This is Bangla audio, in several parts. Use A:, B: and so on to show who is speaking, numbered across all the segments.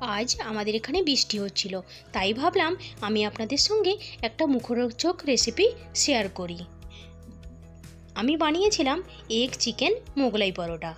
A: আজ আমাদের এখানে বৃষ্টি হচ্ছিল। তাই ভাবলাম আমি আপনাদের সঙ্গে একটা মুখরোচক রেসিপি শেয়ার করি। আমি বানিয়েছিলাম egg chicken Mughlai paratha.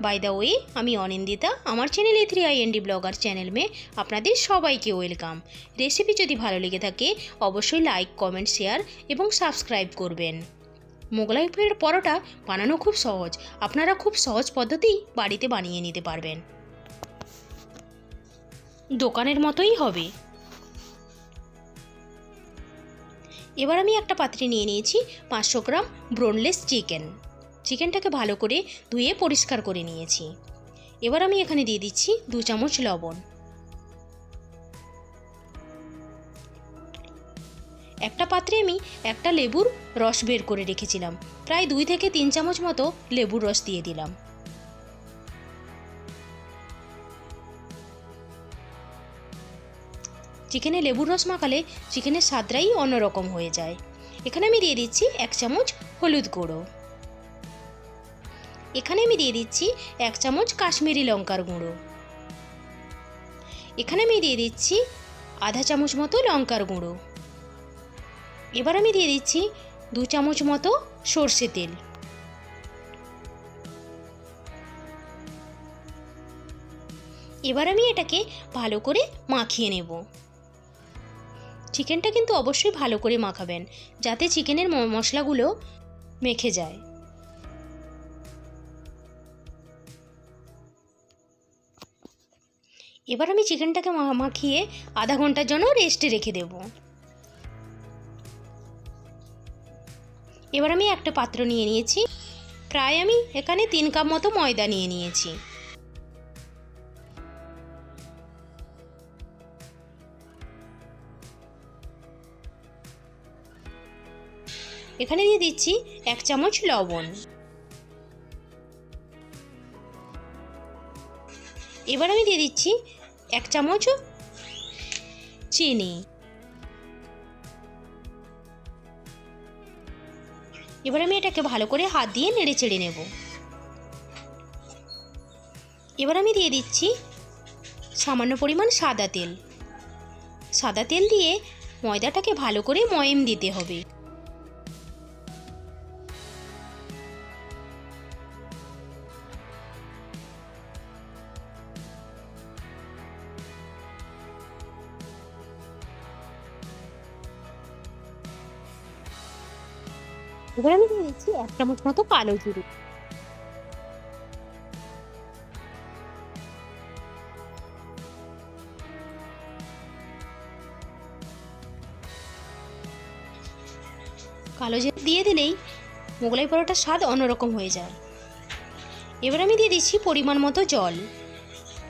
A: By the way আমি অনিন্দিতা, আমার channel A three I N D blogger channel মে আপনাদের সবাইকে ওয়েলকাম রেসিপি যদি ভালো লেগে থাকে, অবশ্যই লাইক কমেন্ট শেয়ার এবং সাবস্ক্রাইব করবেন। মোগলাই পরোটা বানানো খুব সহজ। আপনারা খুব সহজ পদ্ধতিই বাড়িতে বানিয়ে নিতে পারবেন। দোকানের মতোই হবে। এবার আমি একটা পাত্রে নিয়ে নিয়েছি পাঁচশো গ্রাম ব্রোনলেস চিকেন। চিকেনটাকে ভালো করে ধুয়ে পরিষ্কার করে নিয়েছি। এবার আমি এখানে দিয়ে দিচ্ছি দু চামচ লবণ। একটা পাত্রে আমি একটা লেবুর রস বের করে রেখেছিলাম। প্রায় দুই থেকে তিন চামচ মতো লেবুর রস দিয়ে দিলাম। চিকেনে লেবুর রস মাখালে চিকেনের স্বাদটাই অন্যরকম হয়ে যায়। এখানে আমি দিয়ে দিচ্ছি এক চামচ হলুদ গুঁড়ো। এখানে আমি দিয়ে দিচ্ছি এক চামচ কাশ্মীরি লঙ্কার গুঁড়ো। এখানে আমি দিয়ে দিচ্ছি আধা চামচ মতো লঙ্কার গুঁড়ো। এবার আমি দিয়ে দিচ্ছি দু চামচ মতো সর্ষে তেল। এবার আমি এটাকে ভালো করে মাখিয়ে নেব। চিকেনটা কিন্তু অবশ্যই ভালো করে মাখাবেন, যাতে চিকেনের মশলাগুলো মেখে যায়। এবার আমি চিকেনটাকে মাখিয়ে আধা ঘণ্টার জন্য রেস্টে রেখে দেব। এবার আমি একটা পাত্র নিয়ে নিয়েছি। প্রায় আমি এখানে তিন কাপ মতো ময়দা নিয়ে নিয়েছি। এখানে দিয়ে দিচ্ছি এক চামচ লবণ। এবার আমি দিয়ে দিচ্ছি এক চামচ চিনি। এবার আমি এটাকে ভালো করে হাত দিয়ে নেড়ে চেড়ে নেব। এবার আমি দিয়ে দিচ্ছি সামান্য পরিমাণ সাদা তেল। সাদা তেল দিয়ে ময়দাটাকে ভালো করে ময়েম দিতে হবে। এবার আমি দিয়ে দিচ্ছি এক চামচ মতো কালো জিরে। কালো জিরে দিয়ে দিলেই মোগলাই পরোটার স্বাদ অন্যরকম হয়ে যায়। এবার আমি দিয়ে দিচ্ছি পরিমাণ মতো জল।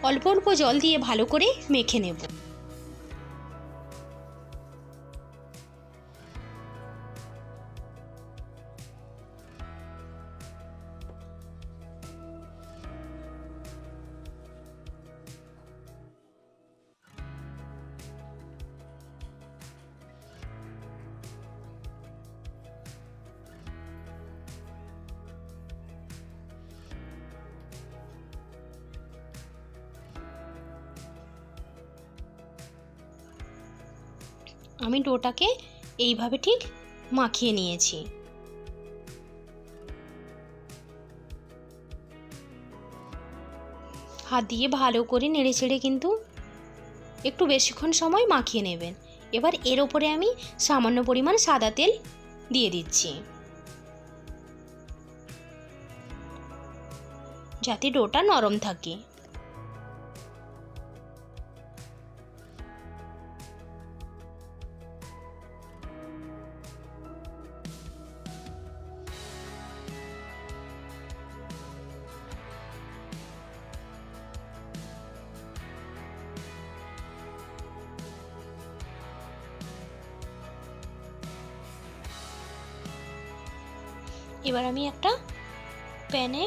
A: অল্প অল্প জল দিয়ে ভালো করে মেখে নেব। আমি ডোটাকে এইভাবে ঠিক মাখিয়ে নিয়েছি। হাত দিয়ে ভালো করে নেড়ে চেড়ে কিন্তু একটু বেশিক্ষণ সময় মাখিয়ে নেবেন। এবার এর ওপরে আমি সামান্য পরিমাণ সাদা তেল দিয়ে দিচ্ছি। যাতে ডোটা নরম থাকে। এবার আমি একটা প্যানে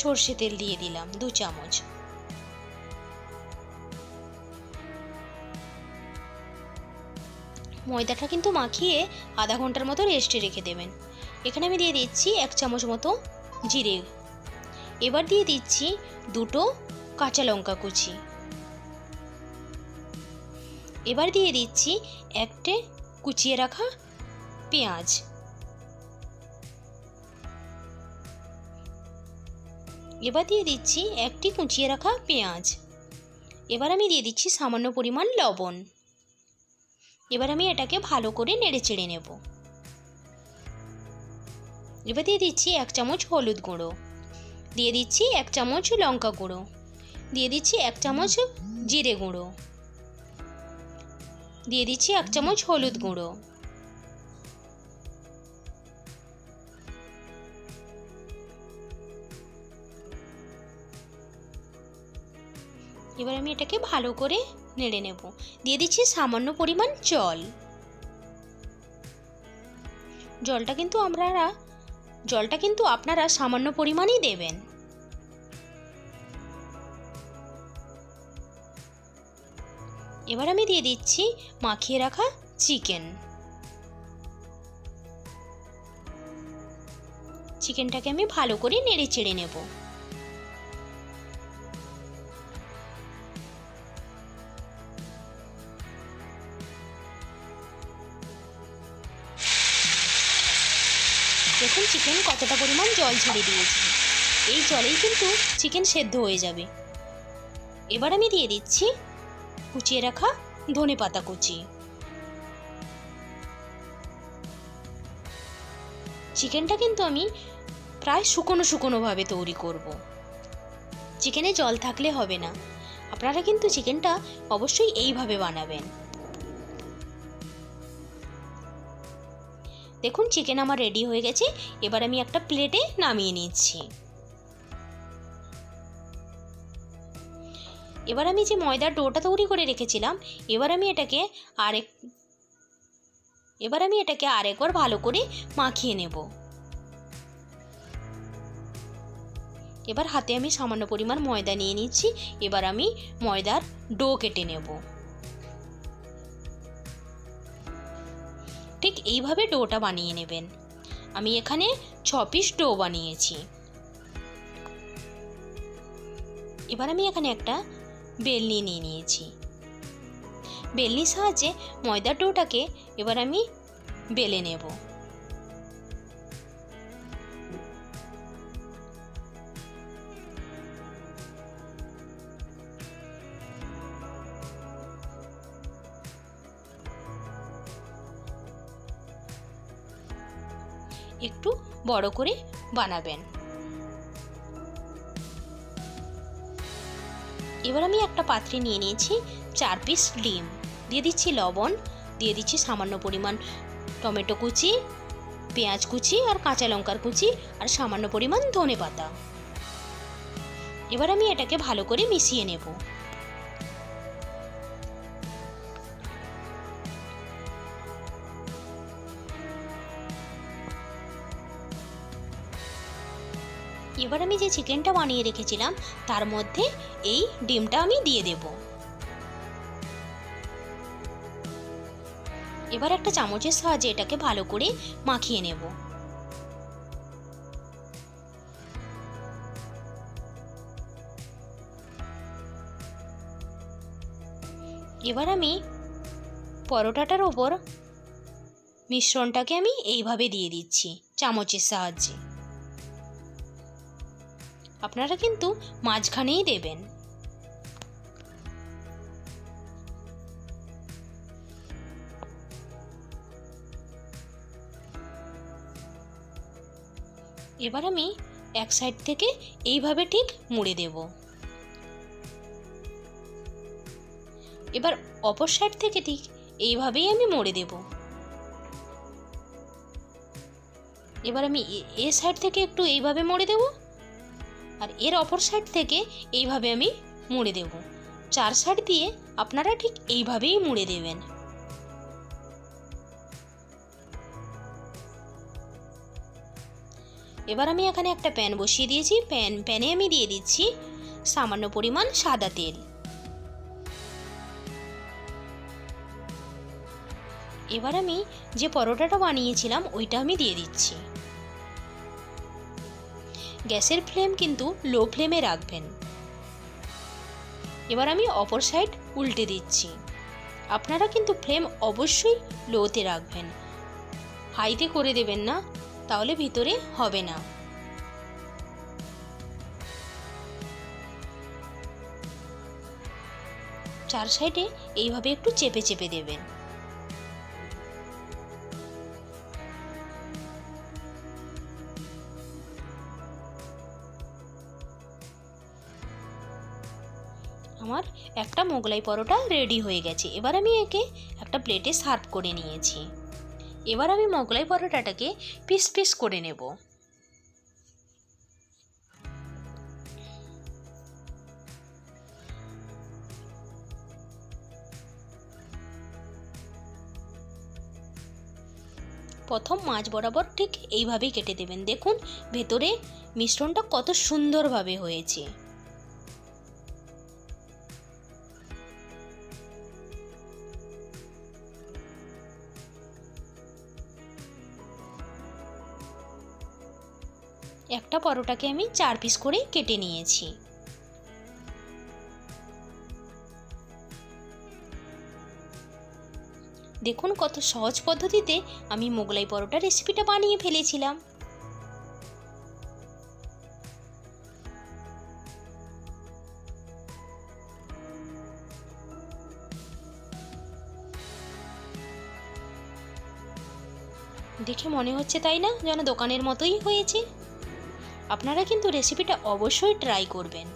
A: সর্ষে তেল দিয়ে দিলাম, দু চামচ। ময়দাটা কিন্তু মাখিয়ে আধা ঘণ্টার মতো রেস্টে রেখে দেবেন। এখানে আমি দিয়ে দিচ্ছি এক চামচ মতো জিরে। এবার দিয়ে দিচ্ছি দুটো কাঁচা লঙ্কা কুচি। এবার দিয়ে দিচ্ছি একটে কুচিয়ে রাখা পেঁয়াজ। এবার দিয়ে দিচ্ছি একটি কুচিয়ে রাখা পেঁয়াজ। এবার আমি দিয়ে দিচ্ছি সামান্য পরিমাণ লবণ। এবার আমি এটাকে ভালো করে নেড়ে চেড়ে নেব। এবার দিয়ে দিচ্ছি এক চামচ হলুদ গুঁড়ো। দিয়ে দিচ্ছি এক চামচ লঙ্কা গুঁড়ো। দিয়ে দিচ্ছি এক চামচ জিরে গুঁড়ো। দিয়ে দিচ্ছি এক চামচ হলুদ গুঁড়ো। এবার আমি এটাকে ভালো করে নেড়ে নেব। দিয়ে দিচ্ছি সামান্য পরিমাণ জল। জলটা কিন্তু আমরা জলটা কিন্তু আপনারা সামান্য পরিমাণই দেবেন। এবার আমি দিয়ে দিচ্ছি মাখিয়ে রাখা চিকেন। চিকেনটাকে আমি ভালো করে নেড়ে চেড়ে নেব। দেখুন চিকেন কতটা পরিমাণ জল ছেড়ে দিয়েছি? এই জলেই কিন্তু চিকেন সেদ্ধ হয়ে যাবে। এবার আমি দিয়ে দিচ্ছি কুচিয়ে রাখা ধনে পাতা কুচি। চিকেনটা কিন্তু আমি প্রায় শুকনো শুকনোভাবে তৈরি করব। চিকেনে জল থাকলে হবে না। আপনারা কিন্তু চিকেনটা অবশ্যই এইভাবে বানাবেন। দেখুন চিকেন আমার রেডি হয়ে গেছে। এবার আমি একটা প্লেটে নামিয়ে নিচ্ছি। এবার আমি যে ময়দার ডোটা তৈরি করে রেখেছিলাম, এবার আমি এটাকে আরেক, এবার আমি এটাকে আরেকবার ভালো করে মাখিয়ে নেব। এবার হাতে আমি সামান্য পরিমাণ ময়দা নিয়ে নিচ্ছি। এবার আমি ময়দার ডো কেটে নেব। এইভাবে ডোটা বানিয়ে নেবেন। আমি এখানে ছ পিস ডো বানিয়েছি। এবার আমি এখানে একটা বেলনি নিয়ে নিয়েছি। বেলনির সাহায্যে ময়দার ডোটাকে এবার আমি বেলে নেব। একটু বড় করে বানাবেন। এবার আমি একটা পাত্রে নিয়ে নিয়েছি চার পিস ডিম। দিয়ে দিচ্ছি লবণ, দিয়ে দিচ্ছি সামান্য পরিমাণ টমেটো কুচি, পেঁয়াজ কুচি আর কাঁচা লঙ্কার কুচি আর সামান্য পরিমাণ ধনে পাতা এবার আমি এটাকে ভালো করে মিশিয়ে নেব। এবার আমি যে চিকেনটা বানিয়ে রেখেছিলাম, তার মধ্যে এই ডিমটা আমি দিয়ে দেব। এবার একটা চামচের সাহায্যে এটাকে ভালো করে মাখিয়ে নেব। এবার আমি পরোটাটার ওপর মিশ্রণটাকে আমি এইভাবে দিয়ে দিচ্ছি, চামচের সাহায্যে। আপনারা কিন্তু মাঝখানেই দেবেন। এবার আমি এক সাইড থেকে এইভাবে ঠিক মুড়ে দেব। এবার অপর সাইড থেকে ঠিক এইভাবেই আমি মুড়ে দেব। এবার আমি এ- সাইড থেকে একটু এইভাবে মুড়ে দেবো। আর এর অপর সাইড থেকে এইভাবে আমি মুড়ে দেব। চার সাইড দিয়ে আপনারা ঠিক এইভাবেই মুড়ে দেবেন। এবার আমি এখানে একটা প্যান বসিয়ে দিয়েছি। প্যান প্যানে আমি দিয়ে দিচ্ছি সামান্য পরিমাণ সাদা তেল। এবার আমি যে পরোটাটা বানিয়েছিলাম, ওইটা আমি দিয়ে দিচ্ছি। গ্যাসের ফ্লেম কিন্তু লো ফ্লেমে রাখবেন। এবার আমি অপর সাইড উল্টে দিচ্ছি। আপনারা কিন্তু ফ্লেম অবশ্যই লোতে রাখবেন। হাইতে করে দেবেন না, তাহলে ভিতরে হবে না। চার সাইডে এইভাবে একটু চেপে চেপে দেবেন। মোগলাই পরোটা রেডি হয়ে গেছে। এবার আমি একে একটা প্লেটে সার্ভ করে নিয়েছি। এবার আমি মোগলাই পরোটাটাকে পিস পিস করে নেব। প্রথম মাছ বরাবর ঠিক এইভাবেই কেটে দেবেন। দেখুন, ভেতরে মিশ্রণটা কত সুন্দরভাবে হয়েছে। একটা পরোটাকে আমি চার পিস করে কেটে নিয়েছি। দেখুন কত সহজ পদ্ধতিতে আমি মোগলাই পরোটা রেসিপিটা বানিয়ে ফেলেছিলাম। দেখে মনে হচ্ছে তাই না? যেন দোকানের মতোই হয়েছে। আপনারা কিন্তু রেসিপিটা অবশ্যই ট্রাই করবেন।